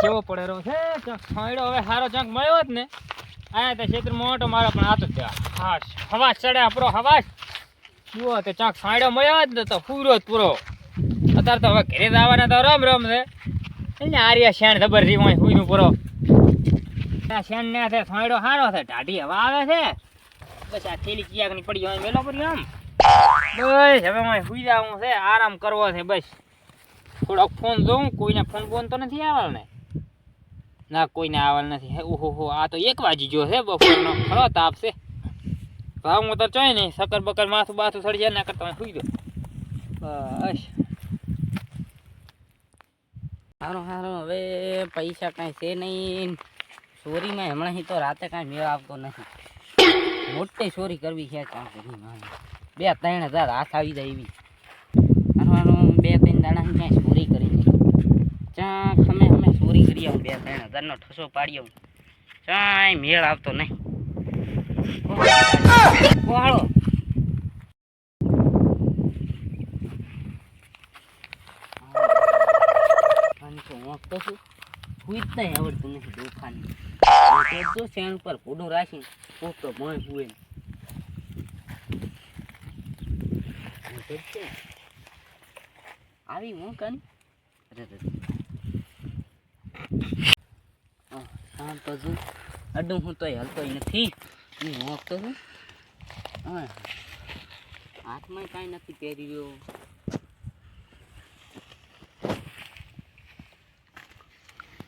કેવો રહ્યો છે ખાયડો હવે સારો ચંક મળ્યો જ ને, આયા તે ક્ષેત્ર મોટો મારો પણ આતો જ હા હવાસ ચડે આપણો હવાસ જુઓ તે ચંક છાંયડો મળ્યો જ ને તો પૂરો જ પૂરો. અત્યારે તો હવે ઘરે આવવાના તો રમ રમ છે. એને આર્યા શેણ ખબર રી હોય હુઈનું પૂરો. શેણ ને છે છાંયડો સારો છે, ઢાઢી હવા આવે છે. બસ આ થેલી ચિયાકની પડી હોય મેલો પડી આમ. બસ, હવે હું સુઈ જવું છે, આરામ કરવો છે બસ. થોડોક ફોન જોઉં, કોઈને ફોન બોન તો નથી આવે ને. ના, કોઈને આવલ નથી. ઓહો હો આ તો એક વાજી જો છે, બપોરનો. ખરો, તાપ છે. ભાવ હું તો ચોય નહીં સકર બકર માથું બાથું સડી જાય ના કરતા સુઈ દો બસ. સારું સારું હવે પૈસા કાંઈ છે નહીં. ચોરીમાં હમણાં તો રાતે કાંઈ મેળ આવતો નથી. મોટી ચોરી કરવી છે ત્યાં બે, ત્રણ હજાર હાથ આવી જાય એવી. બે, ત્રણ દાડા ક્યાંય ચોરી કરી નહીં ચા અમે અમે ચોરી કરી આવું બે ત્રણ હજારનો ઠસો પાડ્યો. આવું મેળ આવતો નહીં. કોહાળો આવડતું નથી દોખાની તો શેણ પર કોક તો ભણ આવી હું કાની અરે રે. આહ, તો છું અડું હું તોય હલતોય નથી. હું હોકતો છું. હાથમાં કાંઈ નથી પહેરી રહ્યો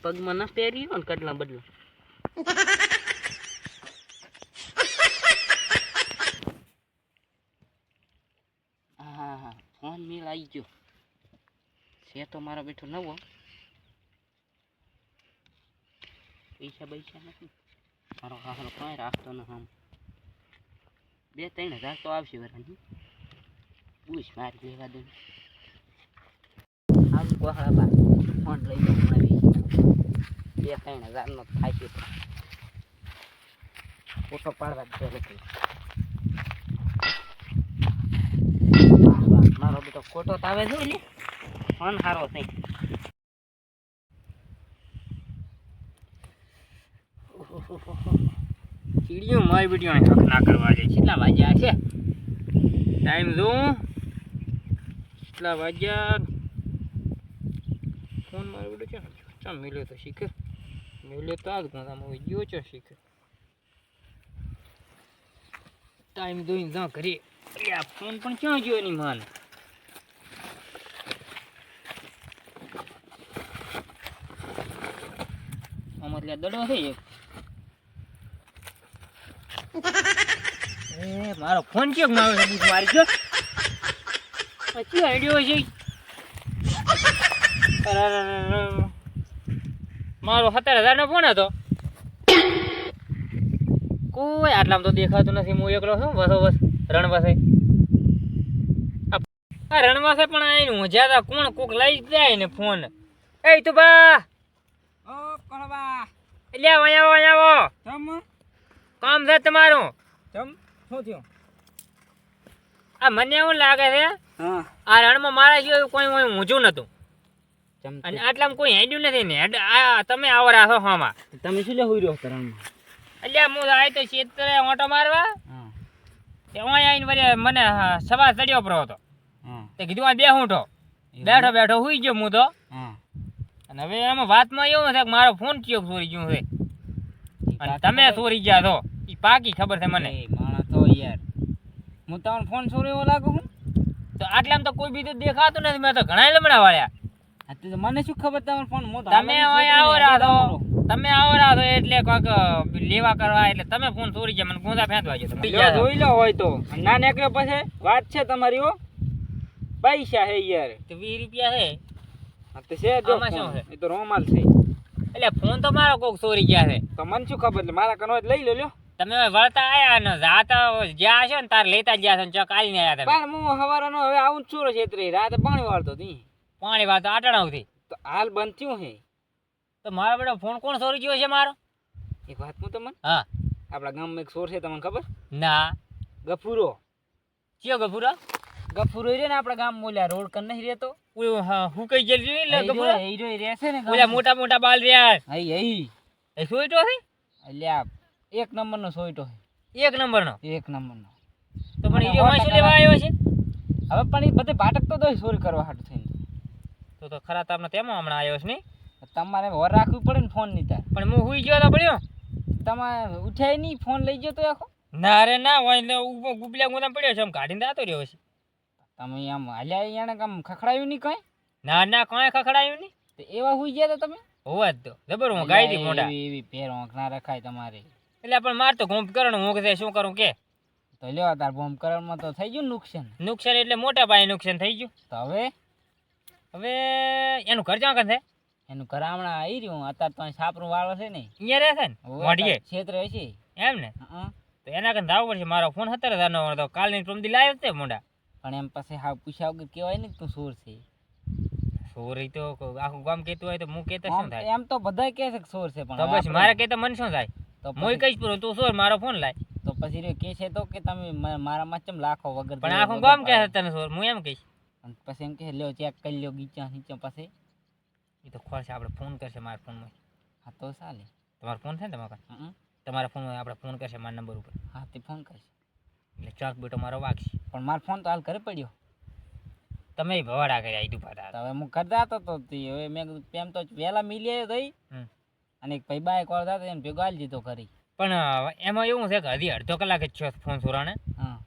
પગમાં ના પહેરી રહ્યો ને કડલા બદલા. હા હા ફોન મેલ આવી ગયો. છે તો મારો બેઠો નવો. પૈસા પૈસા નથી. મારો હારો કાંઈ રાખતો ન આમ બે ત્રણ હજાર તો આવશે વરાની. પૂછ મારી લેવા દે. આવું કોહળા બા, ફોન લઈ જાઉં હમણાં બે ત્રણ હજારનો થાય છે. ફોટો પાડવા જ વાહ મારો બધો ફોટો તો આવે જોઈ લે. ફોન સારો થઈ. ચીડિયો મારી બીડીઓ હક ના કરવા જાય. કેટલા વાગ્યા છે? ટાઈમ જોઉં કેટલા વાગ્યા? ફોન મારી બીડો છે ચા મિલ્યો તો શીખે. મિલ્યો તો આજ ગામમાં હોય ગયો છે શીખે. ટાઈમ જોઈને જા ઘરે અરે આ ફોન પણ ક્યાં ગયો એની માન? આમાં એટલે દડો છે એક. મારો ફોન કેમ મારો બૂટ મારી ગયો. પછી આઈડિયો છે. મારો સત્તર હજાર નો ફોન હતો. કોઈ આટલામાં તો દેખાતું નથી. હું એકલો છું. બસો બસ રણવાસે આ રણવાસે પણ આવીને હું જ્યાં કોણ કોક લઈ જાય ને ફોન એ તું બા ઓ કોણબા એટલે આવો આવો આવો. કામ છે તમારું. તમ? શું થયું? આ મને એવું લાગે છે આ રણમાં મારા જેવું કોઈ કોઈ ઊંચું નતું તમ અને આટલામાં કોઈ હેડ્યું નથી ને. આ તમે આવો રાખો હામાં. તમે શું લે હોઈ રહ્યો રણમાં? એટલે હું આવી તો ક્ષેત્રે ઓટો મારવા હા. આવીને વળી મને હા, સવાર ચડ્યો પડ્યો હતો. તે કીધું આ બે ઊંઠો બેઠો બેઠો હુઈ ગયો હું તો. હા. અને હવે એમાં વાતમાં એવું છે કે મારો ફોન ચિયો ચોરી ગયો છે? અને તમે ચોરી ગયા છો? એ પાકી ખબર છે મને. હું તમને ફોન છોડ્યો એવો લાગુ હું? તો આટલામાં તો કોઈ બીજું દેખાતું નથી. મેં તો ઘણા લમડા વાળ્યા. તો મને શું ખબર તમારો ફોન મો તમે આવો રાધો તમે આવો રાધો એટલે કોક લેવા કરવા એટલે તમે ફોન ચોરી ગયા મને ગુંદા ફેંદવા જો તમે. જોઈ લો હોય તો. ના નીકળ્યો પછી? વાત છે તમારી હો. પૈસા હે યાર. તો વીસ રૂપિયા છે આ તો છે જો શું છે? એ તો રોમાલ છે. એટલે ફોન તો મારો કોક ચોરી ગયા છે તો મને શું ખબર? એટલે મારા કનો લઈ લો લ્યો. તમે વળતા આયા ને જાતા જ્યાં છે ને તાર લેતા ગયા છો ને ચોક આવીને આયા તમે. પણ હું હવારનો હવે આવું છું છેતરી. રાતે પાણી વાળતો તી. પાણી વાત આટણાવથી. તો હાલ બંધ થયું હે. તો મારા બેટા ફોન કોણ ચોરી ગયો છે મારો? એક વાત હું તમને? હા. આપણા ગામમાં એક સોર છે તમને ખબર? ના. ગફુરો. કયો ગફુરો? ગફુરો રે ને આપણા ગામ બોલ્યા રોડ કર નહીં રહેતો? હા, હું કઈ ગયેલી એ લે રહ્યો, એ રહેશે ને ઓલા મોટા મોટા બાલ રહ્યા હઈ, હઈ. એ સોઈટો છે અલ્યા એક નંબરનો સોયટો એક નંબરનો? છે એક નંબરનો. તો પણ અને માં ટકા લેવા આવ્યો છે? હવે પણ એ બધે ભાટક તો દોય ચોરી કરવા હાટ થઈને. તો તો ખરા તમને તેમાં હમણાં આવ્યો છે નહીં તમારે હોર રાખવી પડે ને ફોનની તાર. પણ હું હુઈ ગયો તો પડ્યો? તમારે ઉઠાય નહીં ફોન લઈ ગયો તો આખો? ના રે ના હોય ને ઊભો ગુદામ પડ્યો છે આમ કાઢીને દાતો રહ્યો છે. તમે આમ હાલ્યા એને કામ ખખડાયું નહીં કઈ? ના ના કોણે ખખડાયું નહીં તો એવા હુઈ ગયા તો તમે? હોવા જ તો જબર હું ગાઈ દી મોઢા. એવી એવી પેર ઓંખ ના રખાય તમારે. એટલે પણ માર તો ઘૂંપ કરો હું કે શું કરું કે? તો લ્યો તાર બોમ્બ કરવામાં તો થઈ ગયું ને નુકસાન? નુકસાન એટલે મોટા પાયે નુકસાન થઈ ગયું. તો હવે? હવે એનું ઘર ક્યાં છે એનું ઘર હમણાં આવી રહ્યું. અત્યારે તો સાપરું વાળો છે ને. અહીંયા રહે છે ને મોઢીએ? ક્ષેત્ર હશે. એમ ને? તો એના કરતા આવવું પડશે? મારો ફોન સત્તર હજારનો તો કાલની પ્રમદી લાવ્યો તે મોઢા. પણ એમ પાસે હા પૂછ્યા વગર કહેવાય ને તું સોર છે? સોરી તો આખું ગામ કહેતું હોય તો હું કહેતો શું થાય? એમ તો બધાય કહે છે કે સોર છે પણ બસ મારે કહેતા મને શું થાય? તો હું પછી- કહીશ પૂરું તું સોર મારો ફોન લાય. તો પછી રહ્યો કે છે તો કે તમે મારા મારામાં ચમ લાખો વગર પણ આખું ગામ કહે પાડે. તને સોર હું એમ કહીશ. પછી એમ કે લ્યો ચેક કરી લ્યો ગીચા નીચે પછી. એ તો ખોરશે આપણે ફોન કરશે મારા ફોનમાં હા તો ચાલે. તમારો ફોન છે ને તમારા પાસે? તમારા ફોનમાં આપણે ફોન કરશે મારા નંબર ઉપર. હા તે ફોન કરશે. એટલે ચોક બેટો મારો વાગશે. પણ મારો ફોન તો હાલ ઘરે પડ્યો. તમે ભવાડા કર્યા ઈ દુપાતા હવે હું કરતા હતો તો હવે મેં કીધું એમ તો વહેલા મિલી આવ્યો તઈ. અને એક ભાઈ બાય કોલ થતો એને ભેગો હાલ દીધો કરી પણ એમાં એવું છે કે હજી અડધો કલાક જ છો ફોન સોરાને? હા.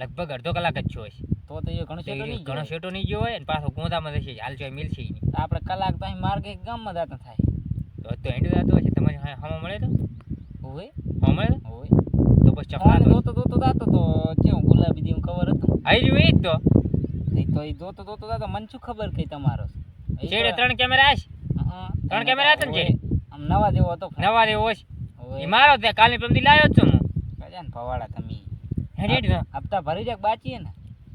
લગભગ અડધો કલાક જ છો તો તો એ ઘણો શેટો નહીં ઘણો. શેટો નહીં ગયો હોય ને પાછો ગોંધામાં જશે હાલ ચોય મિલશે નહીં આપણે કલાક તો અહીં માર્ગ એક ગામમાં જતા થાય. તો તો એન્ડ જતો હશે તમારે હા હમો મળે તો? હોય. હા મળે? હોય. તો પછી ચકલા દોતો દોતો જતો તો કેવું ગુલાબી દીમ કવર હતું? આવી રહ્યું જ તો. એ તો એ દોતો દોતો જતો. મને શું ખબર કઈ તમારો? છેડે ત્રણ કેમેરા હશે ત્રણ કેમેરા હતા ને. આમ નવા જેવો હતો. નવા જેવો છે. મારો તે કાલની પ્રમદી લાવ્યો છું હું. કજા ને ભવાડા તમે? હેડી હપ્તા ભરી જાય બાચીએ ને?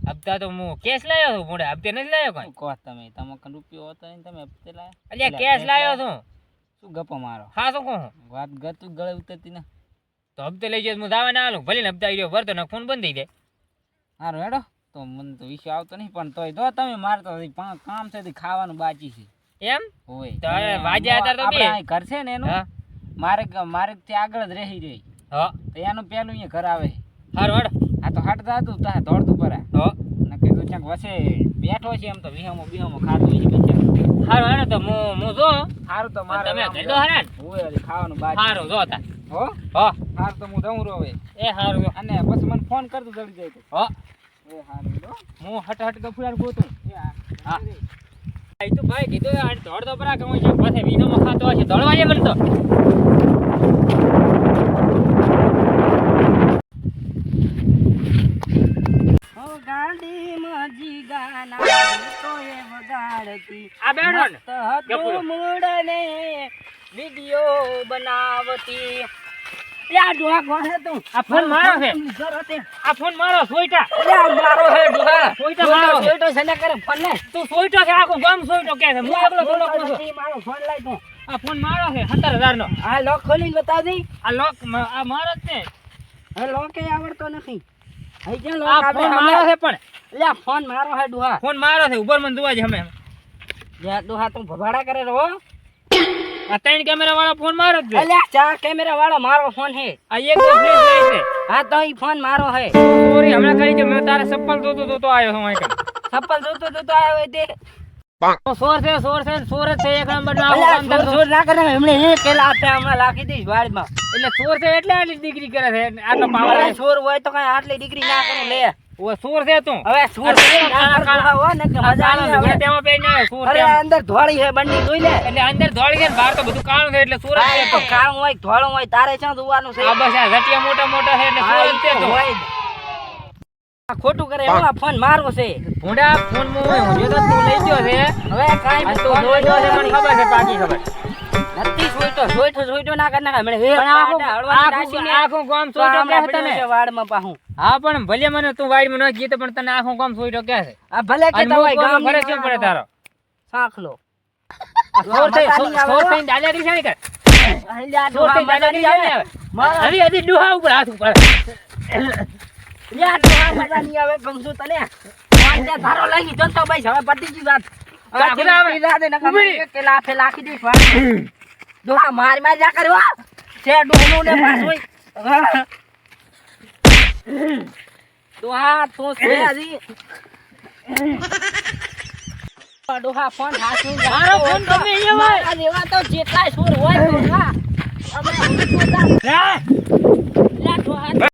હપ્તા તો હું કેસ લાવ્યો છું મોડે હપ્તે નથી લાવ્યો કોઈ? શું તમે? તમે રૂપિયો હતો ને તમે હપ્તે લાયા? અલ્યા કેશ કેસ કેસ લાવ્યો લાવ્યો? છું. શું ગપો મારો? હા શું કહું વાત ગતું ગળે ઉતરતી ને. તો હપ્તે લઈ જાય હું દાવા ના આલું ભલે હપ્તા આવી ગયો ને ફોન બંધ થઈ જાય. સારું હેડો. તો મને તો વિશે આવતો નહીં પણ તોય તો તમે મારે તો કામ છે ખાવાનું બાકી છે. એમ? હોય તો વાજ્યા હતા તો બે. ઘર છે ને એનું? મારે મારે ત્યાં આગળ જ રહી રહી હા. તો એનું પેલું અહીંયા ઘર આવે. હારું હડ આ તો હાટતા દાતું તા દોડતું પર. હો. ને કીધું ક્યાંક વસે બેઠો છે એમ તો વિહામો બિહામો ખાતો છે બિચારો. હારું હેડો તો હું હું જો. સારું તો મારે તમે કહી દો હરાન હોય ખાવાનું બાકી હારું જો તા. હો? હો. હાર તો હું દઉં રહું હવે. એ હારું અને પછી મને ફોન કરતો જલ્દી જાય તો હો. એ સારું હો. હું હટ હટ ગફુરાર ગોતું. હા. હા. તો ભાઈ કીધું આ દોડ તો પરા છે. દોડવા આ ને. વિડિયો બનાવતી. યા ડોહા કોણ છે તું આ ફોન મારો છે. આ ફોન મારો સોઈટા મારો હે ડોહા. સોઈટા મારો છે. સોઈટો છે ને કરે? ફોન ને તું સોઈટો છે આખું ગામ સોઈટો કે છે? હું એકલો થોડો કોણ છું. નથી, મારો ફોન લાય તું. આ ફોન મારો છે સત્તર હજાર નો આ લોક ખોલીને બતાવ. દે આ લોક મ- આ મારો જ છે. હવે લોકે આવડતો નથી. હઈ જે લોક આ આપે? ફોન હમણાં- મારો છે પણ. લ્યા ફોન મારો હે ડોહા ફોન મારો છે ઉપર મને જોવા છે અમે યા ડોહા તું ભભાડા કરે રહો આ ત્રણ કેમેરા વાળા ફોન મારો જ છે. અલ્યા ચાર કેમેરા વાળો મારો ફોન હે આ એક દસ મિનિટ રહી છે. હા તો ઈ ફોન મારો હે સોરી હમણાં કરી કે મેં તારે ચપ્પલ જોતો જોતો આવ્યો છું અહીં ચપ્પલ જોતો જોતો આવ્યો હોય તે સોર છે સોર છે સોર જ છે એક નંબર નો. જોર ના કરે હમણે હે? કેલા આપે હમણાં લાખી દઈશ વાડમાં એટલે સોર છે એટલે આટલી ડિગ્રી કરે છે. આટલો પાવર ચોર હોય તો કઈ આટલી ડિગ્રી ના કરું લે. ઓ સોર છે તું. હવે ચોર છે, ના કર ડોહા હો ને કે મજા આવે. તેમાં પહેરીને આવ્યો, સોર અરે. અંદર ધોળી હે બંડી જોઈ લે. એટલે અંદર ધોળી છે ને બહાર તો બધું કાળું છે એટલે સોર છે. તો. કાળું હોય ધોળું હોય તારે ક્યાં જોવાનું છે? આ બસ આ ઝટિયા મોટા મોટા છે એટલે સોર છે તો હોય ખોટું કરે એમાં ફોન મારો છે. ભૂંડા ફોન મો હોય, તો તું લઈ ગયો છે. હવે કાઈ તો જોઈ ગયો મને ખબર છે પાકી ખબર. નથી સોઈટો સોઈટો સોઈટો ના કર નાખે. હે પણ આખું પાટા હળવાની આખું નાસીને આખું ગામ સોઈટો હમણાં કહે છે પડ્યું તને છે? વાડમાં પાહું. હા પણ ભલે મને તું વાડીમાં ન ગીતો પણ તને આખું ગામ સોઈટો કહે છે? આ ભલે કે પડે તારો? સાંખલો સોર થઈ સોર? સોર આવે. ઉપર હાથ ઉપર અલ્યા ડોહા આવે ગમશું તને. ધારો ભાઈ હવે પતી ગઈ વાત. માર માર જા કર્યો છે ડોહનું ને ડોહા તું છે હજી. ડોહા ફોન હાથમાં મારો ફોન તો તમે અહીંયા હોય. મારા તો જેટલાય સુર હોય ડોહા અમે હમણાં લે. ડોહા